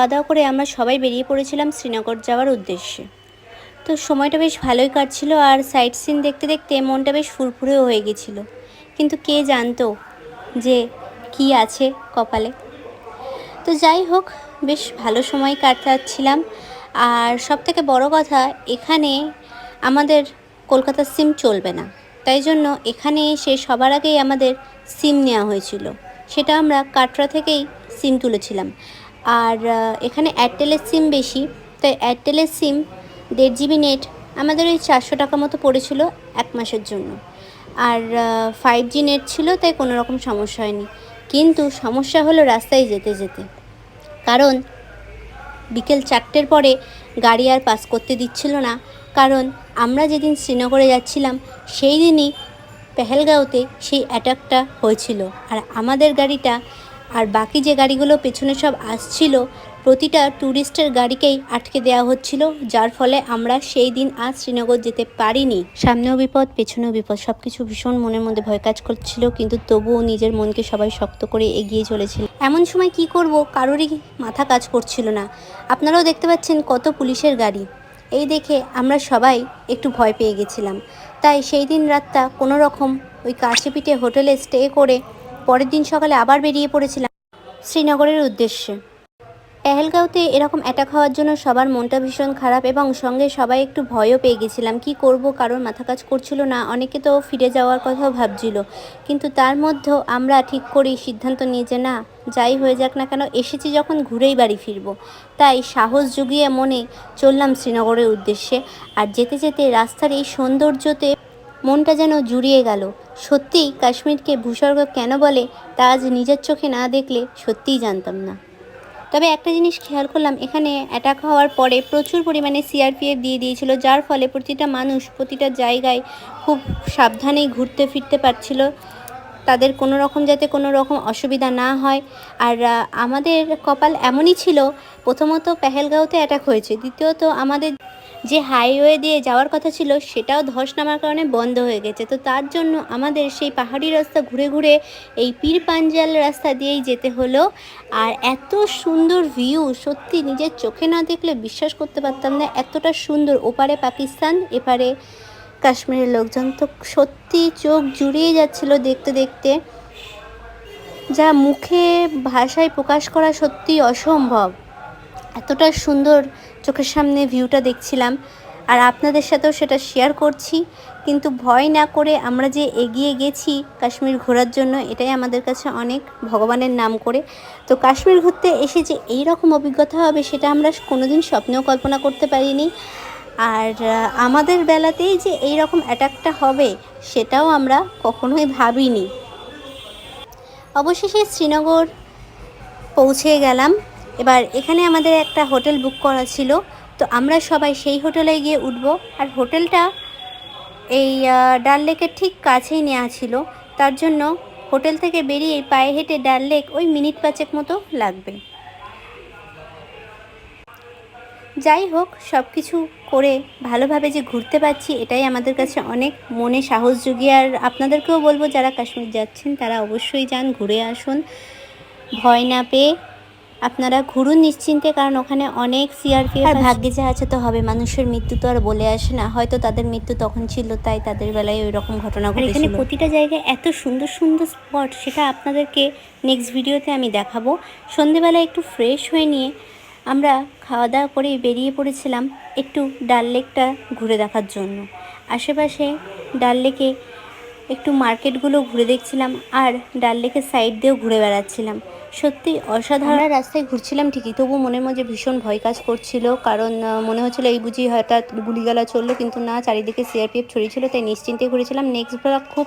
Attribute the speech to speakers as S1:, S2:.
S1: খাওয়া করে আমরা সবাই বেরিয়ে পড়েছিলাম শ্রীনগর যাওয়ার উদ্দেশ্যে। তো সময়টা বেশ ভালোই কাটছিল আর সাইট সিন দেখতে দেখতে মনটা বেশ ফুরফুরেও হয়ে গেছিল। কিন্তু কে জানতো যে কি আছে কপালে? তো যাই হোক, বেশ ভালো সময় কাটাচ্ছিলাম। আর সব থেকে বড় কথা, এখানে আমাদের কলকাতার সিম চলবে না। তাই জন্য এখানে এসে সবার আগেই আমাদের সিম নেওয়া হয়েছিল। সেটা আমরা কাটরা থেকেই সিম তুলেছিলাম। আর এখানে এয়ারটেলের সিম বেশি। তাই এয়ারটেলের সিম দেড় জিবি নেট আমাদের ওই চারশো টাকা মতো পড়েছিল এক মাসের জন্য। আর ফাইভ জি নেট ছিল, তাই কোনো রকম সমস্যা হয়নি। কিন্তু সমস্যা হলো রাস্তায় যেতে যেতে। কারণ বিকেল চারটের পরে গাড়ি আর পাস করতে দিচ্ছিল না। কারণ আমরা যেদিন শ্রীনগরে যাচ্ছিলাম, সেই দিনই পেহেলগাঁওতে সেই অ্যাটাকটা হয়েছিল। আর আমাদের গাড়িটা আর বাকি যে গাড়িগুলো পেছনে সব আসছিল, প্রতিটা ট্যুরিস্টের গাড়িকেই আটকে দেওয়া হচ্ছিল, যার ফলে আমরা সেই দিন আর শ্রীনগর যেতে পারিনি। সামনেও বিপদ, পেছনেও বিপদ সব কিছু ভীষণ মনের মধ্যে ভয় কাজ করছিল, কিন্তু তবুও নিজের মনকে সবাই শক্ত করে এগিয়ে চলেছিল। এমন সময় কি করব, কারোরই মাথা কাজ করছিল না। আপনারাও দেখতে পাচ্ছেন কত পুলিশের গাড়ি। এই দেখে আমরা সবাই একটু ভয় পেয়ে গেছিলাম। তাই সেই দিন রাতটা কোনো রকম ওই কাছেপিঠে হোটেলে স্টে করে পরের দিন সকালে আবার বেরিয়ে পড়েছিলাম। শ্রীনগরের উদ্দেশ্যে। পেহেলগাঁওতে এরকম অ্যাটাক হওয়ার জন্য সবার মনটা ভীষণ খারাপ এবং সঙ্গে সবাই একটু ভয়ও পেয়ে গেছিলাম, কি করব, কারোর মাথা কাজ করছিল না, অনেকে তো ফিরে যাওয়ার কথাও ভাবছিল। কিন্তু তার মধ্যেও আমরা ঠিক করি, সিদ্ধান্ত নিয়ে যে না, যাই হয়ে যাক না কেন, এসেছি যখন ঘুরেই বাড়ি ফিরব। তাই সাহস জুগিয়ে মনে চললাম শ্রীনগরের উদ্দেশ্যে। আর যেতে যেতে রাস্তার এই সৌন্দর্যতে মনটা যেন জুড়িয়ে গেল। সত্যিই কাশ্মীরকে ভূস্বর্গ কেন বলে, তা আজ নিজের চোখে না দেখলে সত্যিই জানতাম না। তবে একটা জিনিস খেয়াল করলাম, এখানে অ্যাটাক হওয়ার পরে প্রচুর পরিমাণে সিআরপিএফ দিয়ে দিয়েছিল, যার ফলে প্রতিটা মানুষ প্রতিটা জায়গায় খুব সাবধানেই ঘুরতে ফিরতে পারছিল। তাদের কোনো রকম যাতে কোনো রকম অসুবিধা না হয়। আর আমাদের কপাল এমনই ছিল, প্রথমত পেহেলগাঁওতে অ্যাটাক হয়েছে, দ্বিতীয়ত আমাদের যে হাইওয়ে দিয়ে যাওয়ার কথা ছিল, সেটাও ধস নামার কারণে বন্ধ হয়ে গেছে। তো তার জন্য আমাদের সেই পাহাড়ি রাস্তা ঘুরে ঘুরে এই পীর পাঞ্জাল রাস্তা দিয়েই যেতে হলো। আর এত সুন্দর ভিউ সত্যি নিজের চোখে না দেখলে বিশ্বাস করতে পারতাম না এতটা সুন্দর। ওপারে পাকিস্তান, এপারে কাশ্মীরের লোকজন। তো সত্যি চোখ জুড়িয়ে যাচ্ছিল দেখতে দেখতে। যা মুখে ভাষায় প্রকাশ করা সত্যি অসম্ভব। এতটা সুন্দর চোখের সামনে ভিউটা দেখছিলাম, আর আপনাদের সাথেও সেটা শেয়ার করছি। কিন্তু ভয় না করে আমরা যে এগিয়ে গেছি কাশ্মীর ঘোরার জন্য, এটাই আমাদের কাছে অনেক ভগবানের নাম করে। তো কাশ্মীর ঘুরতে এসে যে এই রকম অভিজ্ঞতা হবে, সেটা আমরা কোনোদিন স্বপ্নেও কল্পনা করতে পারিনি। আর আমাদের বেলাতেই যে এই রকম অ্যাটাকটা হবে, সেটাও আমরা কখনোই ভাবিনি। অবশেষে শ্রীনগর পৌঁছে গেলাম। এবার এখানে আমাদের একটা হোটেল বুক করা ছিল, তো আমরা সবাই সেই হোটেলে গিয়ে উঠব। আর হোটেলটা এই ডাল লেকের ঠিক কাছেই নেওয়া ছিল, তার জন্য হোটেল থেকে বেরিয়ে পায়ে হেঁটে ডাল লেক ওই মিনিট পাঁচেক মতো লাগবে। যাই হোক সব কিছু করে ভালোভাবে যে ঘুরতে পারছি, এটাই আমাদের কাছে অনেক মনে সাহস জুগিয়ে। আর আপনাদেরকেও বলব, যারা কাশ্মীর যাচ্ছেন, তারা অবশ্যই যান, ঘুরে আসুন। ভয় না পেয়ে আপনারা ঘুরুন নিশ্চিন্তে কারণ ওখানে অনেক সিআরপি আর ভাগ্যে যা আছে তো হবে। মানুষের মৃত্যু তো আর বলে আসে না। হয়তো তাদের মৃত্যু তখন ছিল তাই তাদের বেলায় ওই রকম ঘটনা ঘটেছিল এখানে প্রতিটা জায়গায় এত সুন্দর সুন্দর স্পট সেটা আপনাদেরকে নেক্সট ভিডিওতে আমি দেখাবো। সন্ধেবেলা একটু ফ্রেশ হয়ে নিয়ে আমরা খাওয়া দাওয়া করে বেরিয়ে পড়েছিলাম একটু ডাল লেকটা ঘুরে দেখার জন্য। আশেপাশে ডাল লেকে একটু মার্কেটগুলো ঘুরে দেখছিলাম আর ডাল লেকের সাইড দিয়েও ঘুরে বেড়াচ্ছিলাম। সত্যি অসাধারণ। রাস্তায় ঘুরছিলাম ঠিকই, তবু মনের মধ্যে ভীষণ ভয় কাজ করছিল, কারণ মনে হচ্ছিল এই বুঝি হঠাৎ গুলিগালা চলল, কিন্তু না, চারিদিকে সিআরপিএফ ছড়িয়েছিল তাই নিশ্চিন্তে ঘুরেছিলাম। নেক্সট ব্লগ খুব